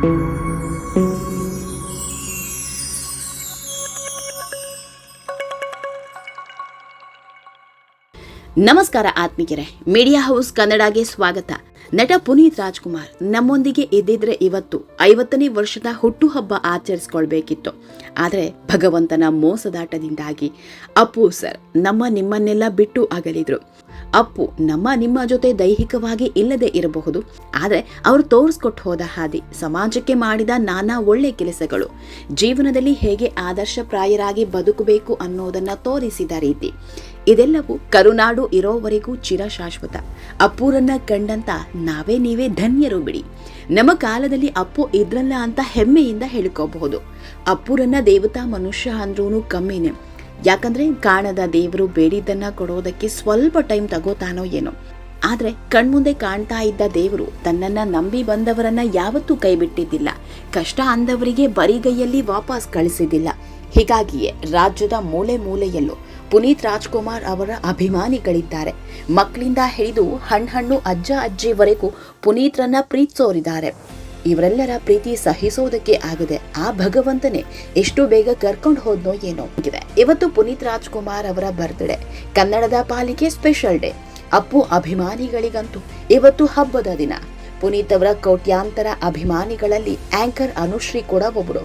ನಮಸ್ಕಾರ ಆತ್ಮೀಯರೇ, media house ಕನ್ನಡಗೆ ಸ್ವಾಗತ. ನಟ ಪುನೀತ್ ರಾಜ್ಕುಮಾರ್ ನಮ್ಮೊಂದಿಗೆ ಇದ್ದಿದ್ರೆ ಇವತ್ತು ಐವತ್ತನೇ ವರ್ಷದ ಹುಟ್ಟುಹಬ್ಬ ಆಚರಿಸ್ಕೊಳ್ಬೇಕಿತ್ತು. ಆದರೆ ಭಗವಂತನ ಮೋಸದಾಟದಿಂದಾಗಿ ಅಪ್ಪು ಸರ್, ನಮ್ಮ ನಿಮ್ಮನ್ನೆಲ್ಲ ಬಿಟ್ಟು ಅಗಲಿದ್ರು. ಅಪ್ಪು ನಮ್ಮ ನಿಮ್ಮ ಜೊತೆ ದೈಹಿಕವಾಗಿ ಇಲ್ಲದೆ ಇರಬಹುದು. ಆದರೆ ಅವರು ತೋರಿಸ್ಕೊಟ್ಟು ಹೋದ ಹಾದಿ, ಸಮಾಜಕ್ಕೆ ಮಾಡಿದ ನಾನಾ ಒಳ್ಳೆ ಕೆಲಸಗಳು. ಜೀವನದಲ್ಲಿ ಹೇಗೆ ಆದರ್ಶಪ್ರಾಯರಾಗಿ ಬದುಕಬೇಕು ಅನ್ನೋದನ್ನ ತೋರಿಸಿದ ರೀತಿ. ಇದೆಲ್ಲವೂ ಕರುನಾಡು ಇರೋವರೆಗೂ ಚಿರಶಾಶ್ವತ. ಅಪ್ಪೂರನ್ನ ಕಂಡಂತ ನಾವೇ ನೀವೇ ಧನ್ಯರು ಬಿಡಿ. ನಮ್ಮ ಕಾಲದಲ್ಲಿ ಅಪ್ಪು ಇದ್ರಲ್ಲ ಅಂತ ಹೆಮ್ಮೆಯಿಂದ ಹೇಳ್ಕೋಬಹುದು. ಅಪ್ಪೂರನ್ನ ದೇವತಾ ಮನುಷ್ಯ ಅಂದ್ರೂ ಕಮ್ಮಿನೇ. ಯಾಕಂದ್ರೆ ಕಾಣದ ದೇವರು ಬೇಡಿದ್ದನ್ನ ಕೊಡೋದಕ್ಕೆ ಸ್ವಲ್ಪ ಟೈಮ್ ತಗೋತಾನೋ ಏನೋ. ಆದ್ರೆ ಕಣ್ಮುಂದೆ ಕಾಣ್ತಾ ಇದ್ದ ದೇವರು ತನ್ನನ್ನ ನಂಬಿ ಬಂದವರನ್ನ ಯಾವತ್ತೂ ಕೈ ಬಿಟ್ಟಿದ್ದಿಲ್ಲ ಕಷ್ಟ ಅಂದವರಿಗೆ ಬರಿಗೈಯಲ್ಲಿ ವಾಪಸ್ ಕಳಿಸಿದ್ದಿಲ್ಲ. ಹೀಗಾಗಿಯೇ ರಾಜ್ಯದ ಮೂಲೆ ಮೂಲೆಯಲ್ಲೂ ಪುನೀತ್ ರಾಜ್ಕುಮಾರ್ ಅವರ ಅಭಿಮಾನಿಗಳಿದ್ದಾರೆ. ಮಕ್ಕಳಿಂದ ಹಿಡಿದು ಹಣ್ಣು ಅಜ್ಜ ಅಜ್ಜಿವರೆಗೂ ಪುನೀತ್ರನ್ನ ಪ್ರೀತಿಸೋರಿದ್ದಾರೆ ಇವರೆಲ್ಲರ ಪ್ರೀತಿ ಸಹಿಸೋದಕ್ಕೆ ಆಗದೆ. ಆ ಭಗವಂತನೇ ಎಷ್ಟು ಬೇಗ ಕರ್ಕೊಂಡು ಹೋದ್ನೋ ಏನೋ ಇದೆ ಇವತ್ತು ಪುನೀತ್ ರಾಜ್ಕುಮಾರ್ ಅವರ ಬರ್ತ್ಡೇ ಕನ್ನಡದ ಪಾಲಿಗೆ ಸ್ಪೆಷಲ್ ಡೇ ಅಪ್ಪು ಅಭಿಮಾನಿಗಳಿಗಂತೂ ಇವತ್ತು ಹಬ್ಬದ ದಿನ. ಪುನೀತ್ ಅವರ ಕೋಟ್ಯಾಂತರ ಅಭಿಮಾನಿಗಳಲ್ಲಿ ಆಂಕರ್ ಅನುಶ್ರೀ ಕೂಡ ಒಬ್ಬರು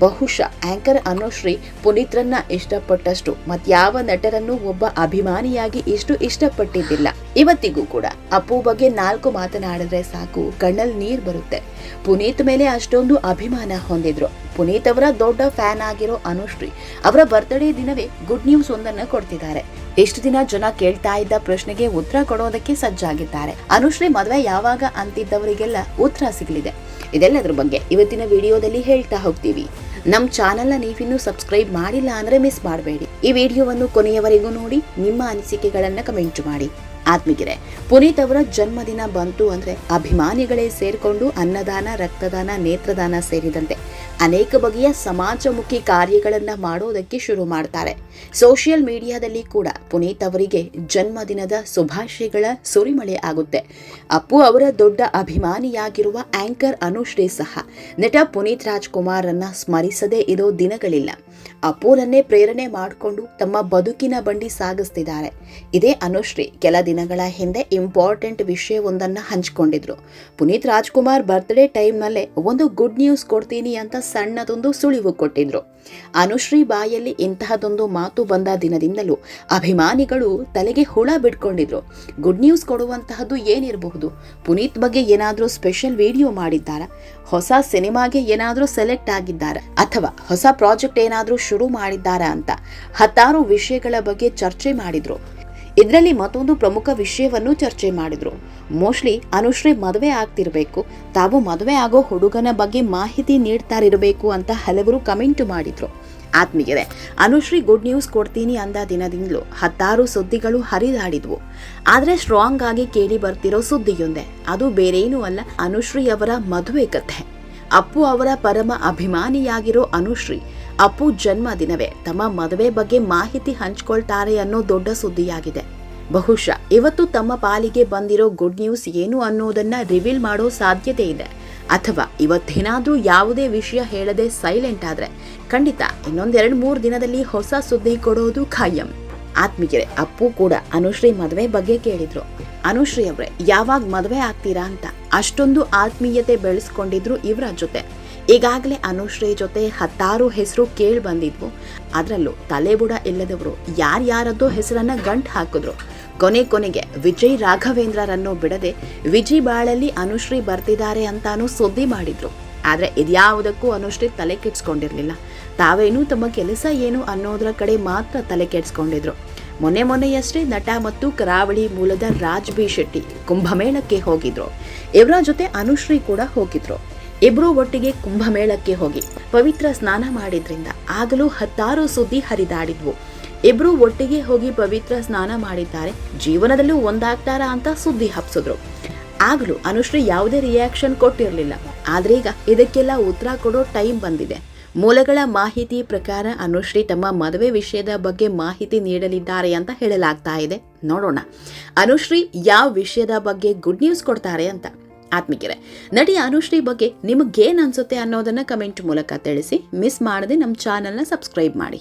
ಬಹುಶಃ ಆಂಕರ್ ಅನುಶ್ರೀ ಪುನೀತ್ರನ್ನ ಇಷ್ಟಪಟ್ಟಷ್ಟು ಮತ್ಯಾವ ನಟರನ್ನು ಒಬ್ಬ ಅಭಿಮಾನಿಯಾಗಿ ಇಷ್ಟು ಇಷ್ಟಪಟ್ಟಿದ್ದಿಲ್ಲ. ಇವತ್ತಿಗೂ ಕೂಡ ಅಪ್ಪು ಬಗ್ಗೆ ನಾಲ್ಕು ಮಾತನಾಡಿದ್ರೆ ಸಾಕು, ಕಣ್ಣಲ್ಲಿ ನೀರು ಬರುತ್ತೆ. ಪುನೀತ್ ಮೇಲೆ ಅಷ್ಟೊಂದು ಅಭಿಮಾನ ಹೊಂದಿದ್ರು. ಪುನೀತ್ ಅವರ ದೊಡ್ಡ ಫ್ಯಾನ್ ಆಗಿರೋ ಅನುಶ್ರೀ ಅವರ ಬರ್ತ್ಡೇ ದಿನವೇ ಗುಡ್ ನ್ಯೂಸ್ ಒಂದನ್ನ ಕೊಡ್ತಿದ್ದಾರೆ. ಎಷ್ಟು ದಿನ ಜನ ಕೇಳ್ತಾ ಇದ್ದ ಪ್ರಶ್ನೆಗೆ ಉತ್ತರ ಕೊಡೋದಕ್ಕೆ ಸಜ್ಜಾಗಿದ್ದಾರೆ. ಅನುಶ್ರೀ ಮದುವೆ ಯಾವಾಗ ಅಂತಿದ್ದವರಿಗೆಲ್ಲ ಉತ್ತರ ಸಿಗಲಿದೆ. ಇದೆಲ್ಲದ್ರ ಬಗ್ಗೆ ಇವತ್ತಿನ ವಿಡಿಯೋದಲ್ಲಿ ಹೇಳ್ತಾ ಹೋಗ್ತೀವಿ. ನಮ್ಮ ಚಾನೆಲ್ನ ನೀವಿನ್ನೂ ಸಬ್ಸ್ಕ್ರೈಬ್ ಮಾಡಿಲ್ಲ ಅಂದ್ರೆ ಮಿಸ್ ಮಾಡಬೇಡಿ. ಈ ವಿಡಿಯೋವನ್ನು ಕೊನೆಯವರೆಗೂ ನೋಡಿ, ನಿಮ್ಮ ಅನಿಸಿಕೆಗಳನ್ನು ಕಮೆಂಟ್ ಮಾಡಿ. ಆತ್ಮೀಗೆರೆ ಪುನೀತ್ ಅವರ ಜನ್ಮದಿನ ಬಂತು ಅಂದ್ರೆ ಅಭಿಮಾನಿಗಳೇ ಸೇರಿಕೊಂಡು ಅನ್ನದಾನ, ರಕ್ತದಾನ, ನೇತ್ರದಾನ ಸೇರಿದಂತೆ ಅನೇಕ ಬಗೆಯ ಸಮಾಜಮುಖಿ ಕಾರ್ಯಗಳನ್ನ ಮಾಡೋದಕ್ಕೆ ಶುರು ಮಾಡ್ತಾರೆ. ಸೋಷಿಯಲ್ ಮೀಡಿಯಾದಲ್ಲಿ ಕೂಡ ಪುನೀತ್ ಅವರಿಗೆ ಜನ್ಮದಿನದ ಶುಭಾಶಯಗಳ ಸುರಿಮಳೆ ಆಗುತ್ತೆ. ಅಪ್ಪು ಅವರ ದೊಡ್ಡ ಅಭಿಮಾನಿಯಾಗಿರುವ ಆಂಕರ್ ಅನುಶ್ರೀ ಸಹ ನಟ ಪುನೀತ್ ರಾಜ್ಕುಮಾರ್ ಅನ್ನ ಸ್ಮರಿಸದೇ ಇರೋ ದಿನಗಳಿಲ್ಲ. ಅಪ್ಪುರನ್ನೇ ಪ್ರೇರಣೆ ಮಾಡಿಕೊಂಡು ತಮ್ಮ ಬದುಕಿನ ಬಂಡಿ ಸಾಗಿಸ್ತಿದ್ದಾರೆ. ಇದೇ ಅನುಶ್ರೀ ಕೆಲ ದಿನಗಳ ಹಿಂದೆ ಇಂಪಾರ್ಟೆಂಟ್ ವಿಷಯವೊಂದನ್ನು ಹಂಚಿಕೊಂಡಿದ್ರು. ಪುನೀತ್ ರಾಜ್ಕುಮಾರ್ ಬರ್ತ್ಡೇ ಟೈಮ್ನಲ್ಲೇ ಒಂದು ಗುಡ್ ನ್ಯೂಸ್ ಕೊಡ್ತೀನಿ ಅಂತ ಸಣ್ಣದೊಂದು ಸುಳಿವು ಕೊಟ್ಟಿದ್ರು. ಅನುಶ್ರೀ ಬಾಯಲ್ಲಿ ಇಂತಹದೊಂದು ಮಾತು ಬಂದ ದಿನದಿಂದಲೂ ಅಭಿಮಾನಿಗಳು ತಲೆಗೆ ಹುಳ ಬಿಟ್ಕೊಂಡಿದ್ರು ಗುಡ್ ನ್ಯೂಸ್ ಕೊಡುವಂತಹದ್ದು ಏನಿರಬಹುದು? ಪುನೀತ್ ಬಗ್ಗೆ ಏನಾದರೂ ಸ್ಪೆಷಲ್ ವಿಡಿಯೋ ಮಾಡಿದ್ದಾರಾ? ಹೊಸ ಸಿನಿಮಾಗೆ ಏನಾದರೂ ಸೆಲೆಕ್ಟ್ ಆಗಿದ್ದಾರಾ? ಅಥವಾ ಹೊಸ ಪ್ರಾಜೆಕ್ಟ್ ಏನಾದರೂ ಶುರು ಮಾಡಿದ್ದಾರಾ ಅಂತ ಹತ್ತಾರು ವಿಷಯಗಳ ಬಗ್ಗೆ ಚರ್ಚೆ ಮಾಡಿದ್ರು. ಇದರಲ್ಲಿ ಮತ್ತೊಂದು ಪ್ರಮುಖ ವಿಷಯವನ್ನು ಚರ್ಚೆ ಮಾಡಿದ್ರು. ಮೋಸ್ಟ್ಲಿ ಅನುಶ್ರೀ ಮದುವೆ ಆಗ್ತಿರಬೇಕು, ತಾವು ಮದುವೆ ಆಗೋ ಹುಡುಗನ ಬಗ್ಗೆ ಮಾಹಿತಿ ನೀಡ್ತಾರಿರಬೇಕು ಅಂತ ಹಲವರು ಕಮೆಂಟ್ ಮಾಡಿದ್ರು. ಆತ್ಮೀಯರೇ, ಅನುಶ್ರೀ ಗುಡ್ ನ್ಯೂಸ್ ಕೊಡ್ತೀನಿ ಅಂದ ದಿನದಿಂದಲೂ ಹತ್ತಾರು ಸುದ್ದಿಗಳು ಹರಿದಾಡಿದ್ವು. ಆದರೆ ಸ್ಟ್ರಾಂಗ್ ಆಗಿ ಕೇಳಿ ಬರ್ತಿರೋ ಸುದ್ದಿಯೊಂದೇ, ಅದು ಬೇರೇನೂ ಅಲ್ಲ ಅನುಶ್ರೀ ಅವರ ಮದುವೆ ಕಥೆ. ಅಪ್ಪು ಅವರ ಪರಮ ಅಭಿಮಾನಿಯಾಗಿರೋ ಅನುಶ್ರೀ ಅಪ್ಪು ಜನ್ಮ ದಿನವೇ ತಮ್ಮ ಮದುವೆ ಬಗ್ಗೆ ಮಾಹಿತಿ ಹಂಚ್ಕೊಳ್ತಾರೆ ಅನ್ನೋ ದೊಡ್ಡ ಸುದ್ದಿಯಾಗಿದೆ. ಬಹುಶಃ ಇವತ್ತು ತಮ್ಮ ಪಾಲಿಗೆ ಬಂದಿರೋ ಗುಡ್ ನ್ಯೂಸ್ ಏನು ಅನ್ನೋದನ್ನ ರಿವೀಲ್ ಮಾಡೋ ಸಾಧ್ಯತೆ ಇದೆ. ಅಥವಾ ಇವತ್ತೇನಾದರೂ ಯಾವುದೇ ವಿಷಯ ಹೇಳದೆ ಸೈಲೆಂಟ್ ಆದ್ರೆ ಖಂಡಿತ ಇನ್ನೊಂದೆರಡು ಮೂರು ದಿನದಲ್ಲಿ ಹೊಸ ಸುದ್ದಿ ಕೊಡೋದು ಖಾಯಂ. ಆತ್ಮೀಯರೇ, ಅಪ್ಪು ಕೂಡ ಅನುಶ್ರೀ ಮದುವೆ ಬಗ್ಗೆ ಕೇಳಿದ್ರು. ಅನುಶ್ರೀ ಅವರೇ, ಯಾವಾಗ ಮದುವೆ ಆಗ್ತೀರಾ ಅಂತ. ಅಷ್ಟೊಂದು ಆತ್ಮೀಯತೆ ಬೆಳೆಸ್ಕೊಂಡಿದ್ರು ಇವರ ಜೊತೆ. ಈಗಾಗಲೇ ಅನುಶ್ರೀ ಜೊತೆ ಹತ್ತಾರು ಹೆಸರು ಕೇಳಿ ಬಂದಿದ್ವು. ಅದರಲ್ಲೂ ತಲೆಬುಡ ಇಲ್ಲದವರು ಯಾರ್ಯಾರದ್ದೋ ಹೆಸರನ್ನು ಗಂಟು ಹಾಕಿದ್ರು. ಕೊನೆ ಕೊನೆಗೆ ವಿಜಯ್ ರಾಘವೇಂದ್ರರನ್ನು ಬಿಡದೆ ವಿಜಿ ಬಾಳಲ್ಲಿ ಅನುಶ್ರೀ ಬರ್ತಿದ್ದಾರೆ ಅಂತಾನು ಸುದ್ದಿ ಮಾಡಿದ್ರು. ಆದರೆ ಇದ್ಯಾವುದಕ್ಕೂ ಅನುಶ್ರೀ ತಲೆ ಕೆಡ್ಸ್ಕೊಂಡಿರಲಿಲ್ಲ. ತಾವೇನು ತಮ್ಮ ಕೆಲಸ ಏನು ಅನ್ನೋದರ ಕಡೆ ಮಾತ್ರ ತಲೆ ಕೆಡ್ಸ್ಕೊಂಡಿದ್ರು. ಮೊನ್ನೆ ಮೊನ್ನೆಯಷ್ಟೇ ನಟ ಮತ್ತು ಕರಾವಳಿ ಮೂಲದ ರಾಜ್ ಬಿ ಶೆಟ್ಟಿ ಕುಂಭಮೇಳಕ್ಕೆ ಹೋಗಿದ್ರು. ಇವರ ಜೊತೆ ಅನುಶ್ರೀ ಕೂಡ ಹೋಗಿದ್ರು. ಇಬ್ರು ಒಟ್ಟಿಗೆ ಕುಂಭಮೇಳಕ್ಕೆ ಹೋಗಿ ಪವಿತ್ರ ಸ್ನಾನ ಮಾಡಿದ್ರಿಂದ ಆಗಲೂ ಹತ್ತಾರು ಸುದ್ದಿ ಹರಿದಾಡಿದ್ವು. ಇಬ್ರು ಒಟ್ಟಿಗೆ ಹೋಗಿ ಪವಿತ್ರ ಸ್ನಾನ ಮಾಡಿದ್ದಾರೆ, ಜೀವನದಲ್ಲೂ ಒಂದಾಗ್ತಾರ ಅಂತ ಸುದ್ದಿ ಹಬ್ಸಿದ್ರು. ಆಗಲೂ ಅನುಶ್ರೀ ಯಾವುದೇ ರಿಯಾಕ್ಷನ್ ಕೊಟ್ಟಿರಲಿಲ್ಲ. ಆದ್ರೆ ಈಗ ಇದಕ್ಕೆಲ್ಲ ಉತ್ತರ ಕೊಡೋ ಟೈಮ್ ಬಂದಿದೆ. ಮೂಲಗಳ ಮಾಹಿತಿ ಪ್ರಕಾರ ಅನುಶ್ರೀ ತಮ್ಮ ಮದುವೆ ವಿಷಯದ ಬಗ್ಗೆ ಮಾಹಿತಿ ನೀಡಲಿದ್ದಾರೆ ಅಂತ ಹೇಳಲಾಗ್ತಾ ಇದೆ. ನೋಡೋಣ. ಅನುಶ್ರೀ ಯಾವ ವಿಷಯದ ಬಗ್ಗೆ ಗುಡ್ ನ್ಯೂಸ್ ಕೊಡ್ತಾರೆ ಅಂತ. ಆತ್ಮಿಗೆರೆ ನಟಿ ಅನುಶ್ರೀ ಬಗ್ಗೆ ನಿಮಗೇನು ಅನ್ಸುತ್ತೆ ಅನ್ನೋದನ್ನು ಕಮೆಂಟ್ ಮೂಲಕ ತಿಳಿಸಿ, ಮಿಸ್ ಮಾಡದೆ ನಮ್ಮ ಚಾನಲ್ನ ಸಬ್ಸ್ಕ್ರೈಬ್ ಮಾಡಿ.